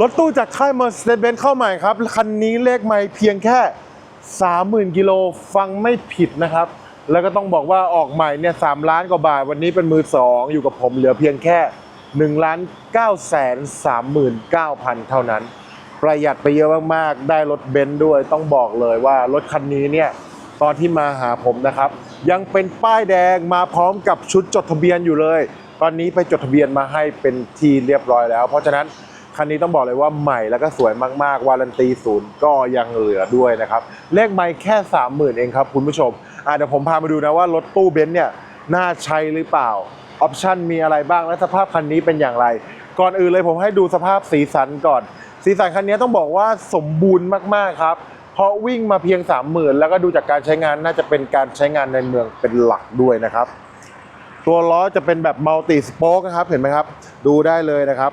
รถตู้จากค่าย Mercedes-Benz เข้าใหม่ครับ คันนี้เลขไม่เพียงแค่ 30,000 กิโลฟังไม่ผิดนะครับ แล้วก็ต้องบอกว่าออกใหม่เนี่ย3ล้านกว่าบาท วันนี้เป็นมือ 2 อยู่กับผมเหลือเพียงแค่1ล้าน9แสน39,000 เท่านั้น ประหยัดไปเยอะมากๆ ได้รถเบนซ์ด้วยต้องบอกเลยว่ารถคันนี้เนี่ยตอนที่มาหาผมนะครับ ยังเป็นป้ายแดงมาพร้อมกับชุดจดทะเบียนอยู่เลย ตอนนี้ไปจดทะเบียนมาให้เป็นทีเรียบร้อยแล้ว เพราะฉะนั้น คันนี้ต้องบอกเลยว่าใหม่แล้วก็สวยมากๆ วารันตีศูนย์ก็ยังเหลือด้วยนะครับ เลขไม่แค่ 30,000 เองครับคุณผู้ชมอะเดี๋ยวผมพามาดูนะว่ารถตู้เบนซ์เนี่ยน่าใช้หรือเปล่า ออปชันมีอะไรบ้างและสภาพคันนี้เป็นอย่างไร ก่อนอื่นเลยผมให้ดูสภาพสีสันก่อน สีสันคันนี้ต้องบอกว่าสมบูรณ์มากๆครับเพราะวิ่งมาเพียง 30,000 แล้วก็ดูจากการใช้งานน่าจะเป็นการใช้งานในเมืองเป็นหลักด้วยนะครับ ตัวล้อจะเป็นแบบมัลติสโป๊กนะครับเห็นไหมครับ ดูได้เลยนะครับ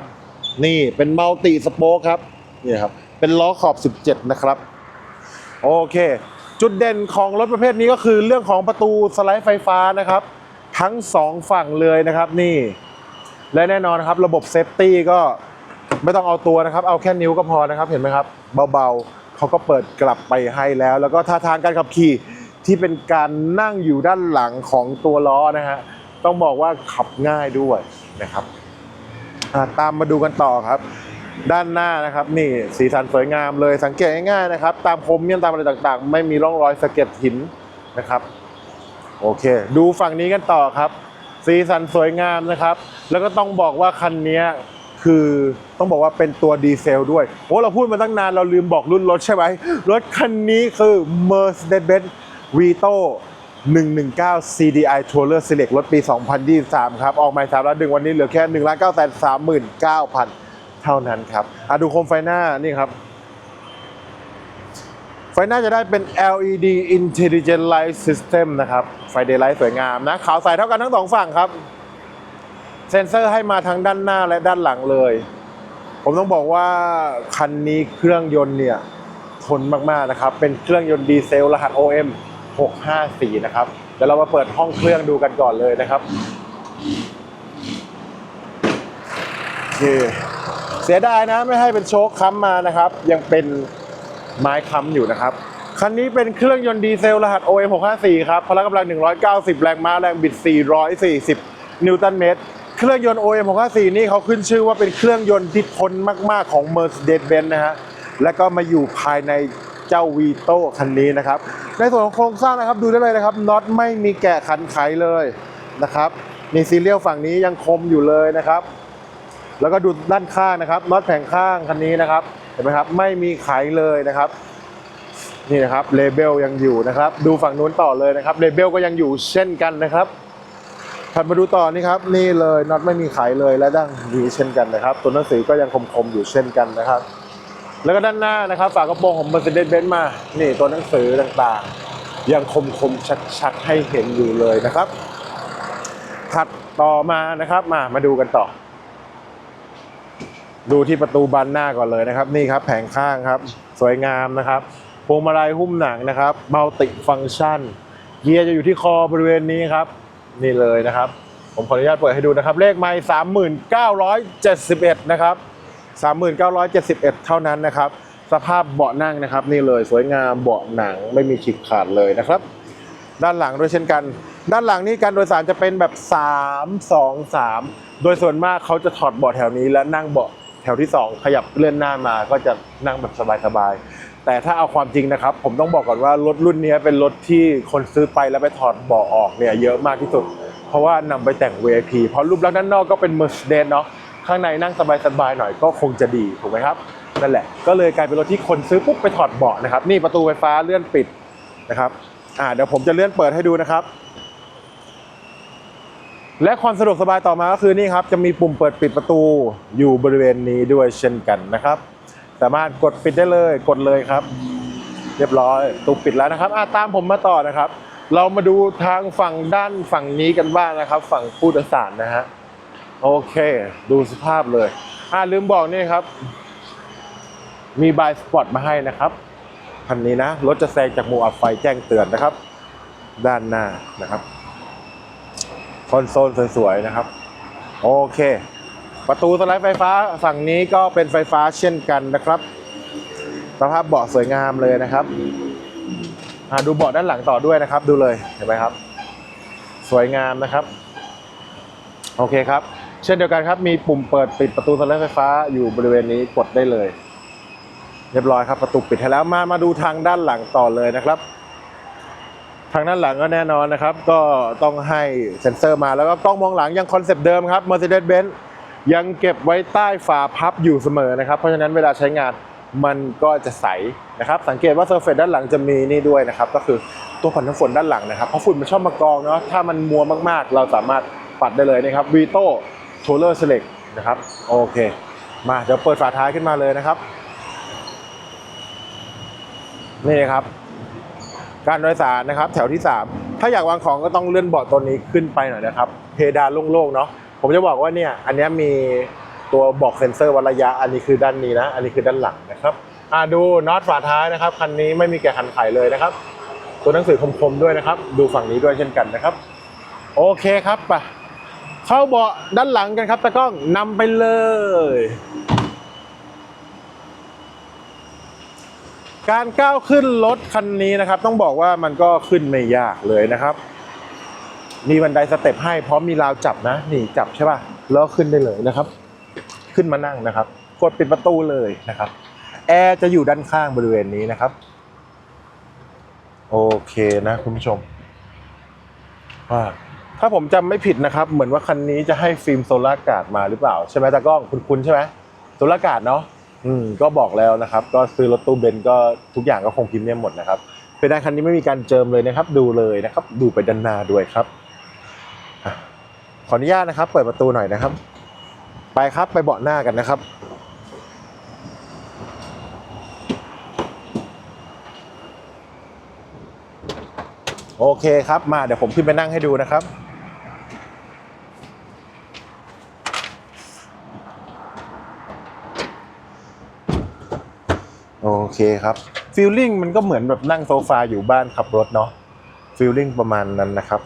นี่เป็นมัลติสโป๊กครับนี่ครับ เป็นล้อขอบ 17 นะครับ โอเค จุดเด่นของรถประเภทนี้ก็คือเรื่องของประตูสไลด์ไฟฟ้านะครับ ทั้งสองฝั่งเลยนะครับนี่ และแน่นอนครับระบบเซฟตี้ก็ไม่ต้องเอาตัวนะครับ เอาแค่นิ้วก็พอนะครับ เห็นไหมครับ เบาๆเขาก็เปิดกลับไปให้แล้ว แล้วก็ท่าทางการขับขี่ที่เป็นการนั่งอยู่ด้านหลังของตัวล้อนะฮะต้องบอกว่าขับง่ายด้วยนะครับ ตามมาดูกันต่อครับ ด้านหน้านะครับ นี่สีสันสวยงามเลยสังเกตง่ายๆนะครับ ตามคมเมียนตามอะไรต่างๆ ไม่มีร่องรอยสะเก็ดหินนะครับโอเค ดูฝั่งนี้กันต่อครับ สีสันสวยงามนะครับ แล้วก็ต้องบอกว่าคันนี้คือต้องบอกว่าเป็นตัวดีเซลด้วยโอ้เราพูดมาตั้งนานเราลืมบอกรุ่นรถใช่ไหมรถคันนี้คือ Mercedes-Benz Vito 119 CDI Tourer Select รถปี 2023 ครับ ออกใหม่3ล้านดึงวันนี้เหลือแค่1 9 3 9 0 0 เท่านั้นครับอะดูโคมไฟหน้านี่ครับ ไฟหน้าจะได้เป็น LED Intelligent Light System นะครับ ไฟเดย์ไลท์สวยงามนะ ขาวใสเท่ากันทั้งสองฝั่งครับ เซ็นเซอร์ให้มาทั้งด้านหน้าและด้านหลังเลย ผมต้องบอกว่าคันนี้เครื่องยนต์เนี่ย ทนมาก ๆ นะครับ เป็นเครื่องยนต์ดีเซลรหัส OM 654 นะครับ เดี๋ยวเรามาเปิดห้องเครื่องดูกันก่อนเลยนะครับโอเคเสียดายนะไม่ให้เป็นโชคค้ำมานะครับ ยังเป็นไม้ค้ำอยู่นะครับ คันนี้เป็นเครื่องยนต์ดีเซลรหัส OM 654 ครับพละกำลัง 190 แรงม้าแรงบิด 440 นิวตันเมตรเครื่องยนต์ OM 654นี่เขาขึ้นชื่อว่าเป็นเครื่องยนต์ที่ทนมาก ๆ ของ Mercedes-Benz นะฮะ แล้วก็มาอยู่ภายใน เจ้าวีโต้คันนี้นะครับ ในส่วนของโครงสร้างนะครับดูได้เลยนะครับน็อตไม่มีแกะขันไขเลยนะครับมีซีเรียลฝั่งนี้ยังคมอยู่เลยนะครับ แล้วก็ดูด้านข้างนะครับน็อตแผงข้างคันนี้นะครับเห็นไหมครับไม่มีไขเลยนะครับนี่นะครับเลเบลยังอยู่นะครับ ดูฝั่งนู้นต่อเลยนะครับเลเบลก็ยังอยู่เช่นกันนะครับถัดมาดูต่อนี่ครับนี่เลยน็อตไม่มีไขเลยและดั้งดีเช่นกันนะครับ ตัวหนังสือก็ยังคมๆอยู่เช่นกันนะครับ แล้วก็ด้านหน้านะครับฝากระโปรงของ Mercedes-Benz มา นี่ตัวหนังสือต่างๆ ยังคมๆชัดๆ ให้เห็นอยู่เลยนะครับ ถัดต่อมานะครับมามาดูกันต่อ ดูที่ประตูบานหน้าก่อนเลยนะครับ นี่ครับแผงข้างครับ สวยงามนะครับพวงมาลัยหุ้มหนังนะครับมัลติฟังชัน เกียร์จะอยู่ที่คอบริเวณนี้ครับ นี่เลยนะครับ ผมขออนุญาตเปิดให้ดูนะครับ เลขไม่สามหมื่นเก้าร้อยเจ็ดสิบเอ็ดนะครับ สามหมื่นเก้าร้อยเจ็ดสิบเอ็ดเท่านั้นนะครับ สภาพเบาะนั่งนะครับ นี่เลยสวยงามเบาะหนังไม่มีฉีกขาดเลยนะครับ ด้านหลังด้วยเช่นกัน ด้านหลังนี่การโดยสารจะเป็นแบบ 3 2 3 โดยส่วนมากเขาจะถอดเบาะแถวนี้และนั่งเบาะแถวที่ 2 ขยับเลื่อนหน้ามาก็จะนั่งแบบสบายๆ แต่ถ้าเอาความจริงนะครับ ผมต้องบอกก่อนว่ารถรุ่นนี้เป็นรถที่คนซื้อไปแล้วไปถอดเบาะออกเนี่ยเยอะมากที่สุด เพราะว่านำไปแต่ง VIP เพราะรูปลักษณ์ด้านนอกก็เป็น Mercedes เนาะ ข้างในนั่งสบายๆหน่อยก็คงจะดีถูกไหมครับนั่นแหละก็เลยกลายเป็นรถที่คนซื้อปุ๊บไปถอดเบาะนะครับ นี่ประตูไฟฟ้าเลื่อนปิดนะครับอ่าเดี๋ยวผมจะเลื่อนเปิดให้ดูนะครับ และความสะดวกสบายต่อมาก็คือนี่ครับจะมีปุ่มเปิดปิดประตูอยู่บริเวณนี้ด้วยเช่นกันนะครับ สามารถกดปิดได้เลยกดเลยครับ เรียบร้อยตูปิดแล้วนะครับอะตามผมมาต่อนะครับ เรามาดูทางฝั่งด้านฝั่งนี้กันบ้างนะครับ ฝั่งผู้โดยสารนะฮะ โอเค ดูสภาพเลยอ่าลืมบอกนี่ครับ มีบายสปอตมาให้นะครับคันนี้นะ รถจะแซงจากหมู่อับไฟแจ้งเตือนนะครับ ด้านหน้านะครับ คอนโซลสวยๆนะครับ โอเค ประตูสไลด์ไฟฟ้าฝั่งนี้ก็เป็นไฟฟ้าเช่นกันนะครับ สภาพเบาะสวยงามเลยนะครับอ่าดูเบาะด้านหลังต่อด้วยนะครับ ดูเลยเห็นไหมครับ สวยงามนะครับ โอเคครับ เช่นเดียวกันครับ มีปุ่มเปิดปิดประตูสไลด์ไฟฟ้าอยู่บริเวณนี้กดได้เลย เรียบร้อยครับประตูปิดให้แล้วมามาดูทางด้านหลังต่อเลยนะครับ ทางด้านหลังก็แน่นอนนะครับ ก็ต้องให้เซ็นเซอร์มาแล้วก็กล้องมองหลังยังคอนเซปต์เดิมครับ Mercedes-Benz ยังเก็บไว้ใต้ฝาพับอยู่เสมอนะครับ เพราะฉะนั้นเวลาใช้งานมันก็จะใสนะครับ สังเกตว่าเซอร์เฟซด้านหลังจะมีนี่ด้วยนะครับ ก็คือตัวผ่อนน้ำฝนด้านหลังนะครับ เพราะฝุ่นมันชอบมากองเนาะถ้ามันมัวมากๆ เราสามารถปัดได้เลยนะครับวีโต Vito t o l e r Select นะครับโอเค มาเดี๋ยวเปิดฝาท้ายขึ้นมาเลยนะครับ นี่ครับ การโดยสารนะครับ แถวที่ 3 ถ้าอยากวางของก็ต้องเลื่อนเบาะตัวนี้ขึ้นไปหน่อยนะครับ เพดานโล่งๆเนาะผมจะบอกว่าเนี่ย อันนี้มีตัวบอกเซ็นเซอร์วัดระยะ อันนี้คือด้านนี้นะ อันนี้คือด้านหลังนะครับอ่าดูน็อตฝาท้ายนะครับคันนี้ไม่มีแกะขันไขเลยนะครับ ตัวหนังสือคมๆด้วยนะครับ ดูฝั่งนี้ด้วยเช่นกันนะครับ โอเคครับไป เข้าเบาะด้านหลังกันครับตะกล้องนำไปเลย การก้าวขึ้นรถคันนี้นะครับ ต้องบอกว่ามันก็ขึ้นไม่ยากเลยนะครับ มีบันไดสเต็ปให้พร้อมมีราวจับนะ นี่จับใช่ป่ะแล้วขึ้นได้เลยนะครับ ขึ้นมานั่งนะครับ กดปิดประตูเลยนะครับแอร์จะอยู่ด้านข้างบริเวณนี้นะครับ โอเคนะคุณผู้ชมว่า ถ้าผมจำไม่ผิดนะครับ เหมือนว่าคันนี้จะให้ฟิล์มโซลาร์การ์ดมาหรือเปล่า ใช่ไหมตากล้องคุณณใช่ไหมโซลาร์การ์ดเนาะอืมก็บอกแล้วนะครับ ก็ซื้อรถตู้เบนซ์ก็ทุกอย่างก็คงพรีเมียมหมดนะครับเป็นด้คันนี้ไม่มีการเจิมเลยนะครับ ดูเลยนะครับ ดูไปด้านหน้าด้วยครับอะขออนุญาตนะครับ เปิดประตูหน่อยนะครับ ไปครับไปเบาะหน้ากันนะครับ โอเคครับมาเดี๋ยวผมขึ้นไปนั่งให้ดูนะครับ โอเคครับฟีลลิ่งมันก็เหมือนแบบนั่งโซฟาอยู่บ้านขับรถเนาะฟีลลิ่งประมาณนั้นนะครับ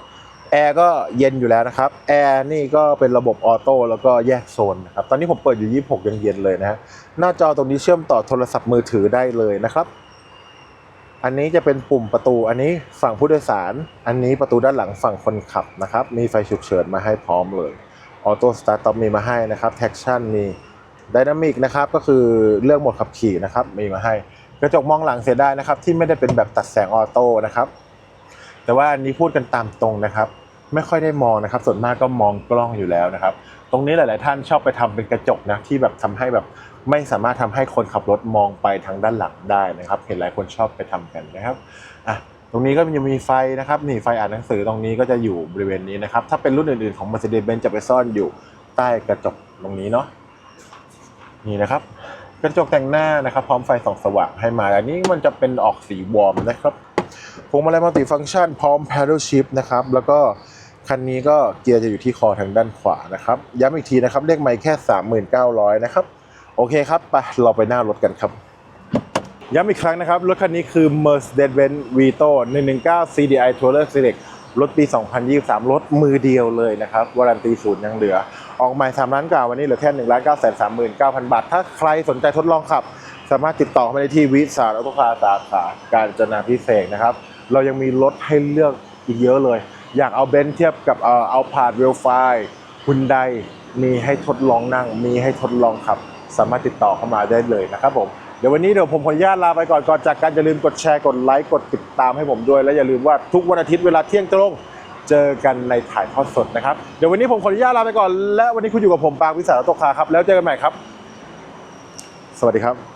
แอร์ก็เย็นอยู่แล้วนะครับแอร์นี่ก็เป็นระบบออโต้แล้วก็แยกโซนนะครับตอนนี้ผมเปิดอยู่ 26 ยังเย็นเลยนะฮะหน้าจอตรงนี้เชื่อมต่อโทรศัพท์มือถือได้เลยนะครับ อันนี้จะเป็นปุ่มประตูอันนี้ฝั่งผู้โดยสาร อันนี้ประตูด้านหลังฝั่งคนขับนะครับ มีไฟฉุกเฉินมาให้พร้อมเลยออโต้สตาร์ทต็อปมีมาให้นะครับแท็กชั่นมี ดนามิกนะครับก็คือเรื่องหมดขับขี่นะครับมีมาให้กระจกมองหลังเสียได้นะครับ ที่ไม่ได้เป็นแบบตัดแสงออโต้นะครับ แต่ว่าอันนี้พูดกันตามตรงนะครับ ไม่ค่อยได้มองนะครับ ส่วนมากก็มองกล้องอยู่แล้วนะครับ ตรงนี้หลาย ๆ ท่านชอบไปทำเป็นกระจกนะที่แบบทำให้แบบไม่สามารถทำให้คนขับรถมองไปทางด้านหลังได้นะครับ เห็นหลายคนชอบไปทำกันนะครับอะตรงนี้ก็ยังมีไฟนะครับนี่ไฟอ่านหนังสือตรงนี้ก็จะอยู่บริเวณนี้นะครับถ้าเป็นรุ่นอื่น ๆ ของ Mercedes-Benz จะไปซ่อนอยู่ใต้กระจกตรงนี้เนาะ นี่นะครับกระจกแต่งหน้านะครับพร้อมไฟส่องสว่างให้มา อันนี้มันจะเป็นออกสีวอร์มนะครับพวงมาลัยมัลติฟังก์ชันพร้อม paddle shift นะครับ แล้วก็คันนี้ก็เกียร์จะอยู่ที่คอทางด้านขวานะครับ ย้ำอีกทีนะครับเลขไมค์แค่ 3,900 นะครับ โอเคครับไปเราไปหน้ารถกันครับ ย้ำอีกครั้งนะครับ รถคันนี้คือ Mercedes-Benz Vito 119 CDI Tourer Select รถปี 2023 รถมือเดียวเลยนะครับวารันตีศูนย์ยังเหลือ ออกใหม่3ล้านกว่าวันนี้เหลือแค่1 9 3 9 0 0 บาท ถ้าใครสนใจทดลองขับ สามารถติดต่อเข้ามาได้ที่วิสารออโตคาร์สาขาการจนาพิเศษนะครับ เรายังมีรถให้เลือกอีกเยอะเลย อยากเอาเบนซ์เทียบกับเอ่อเอาพาดเวลไฟคุณไดมีให้ทดลองนั่ง มีให้ทดลองขับ สามารถติดต่อเข้ามาได้เลยนะครับผม ดี๋ยววันนี้เดี๋ยวผมขออนุญาตลาไปก่อนก่อนจากกันอย่าลืมกดแชร์กดไลค์กดติดตามให้ผมด้วย และอย่าลืมว่าทุกวันอาทิตย์เวลาเที่ยงตรงเจอกันในถ่ายทอดสดนะครับเดี๋ยววันนี้ผมขออนุญาตลาไปก่อน และวันนี้คุณอยู่กับผมปางวิสารโตคาครับแล้วเจอกันใหม่ครับ สวัสดีครับ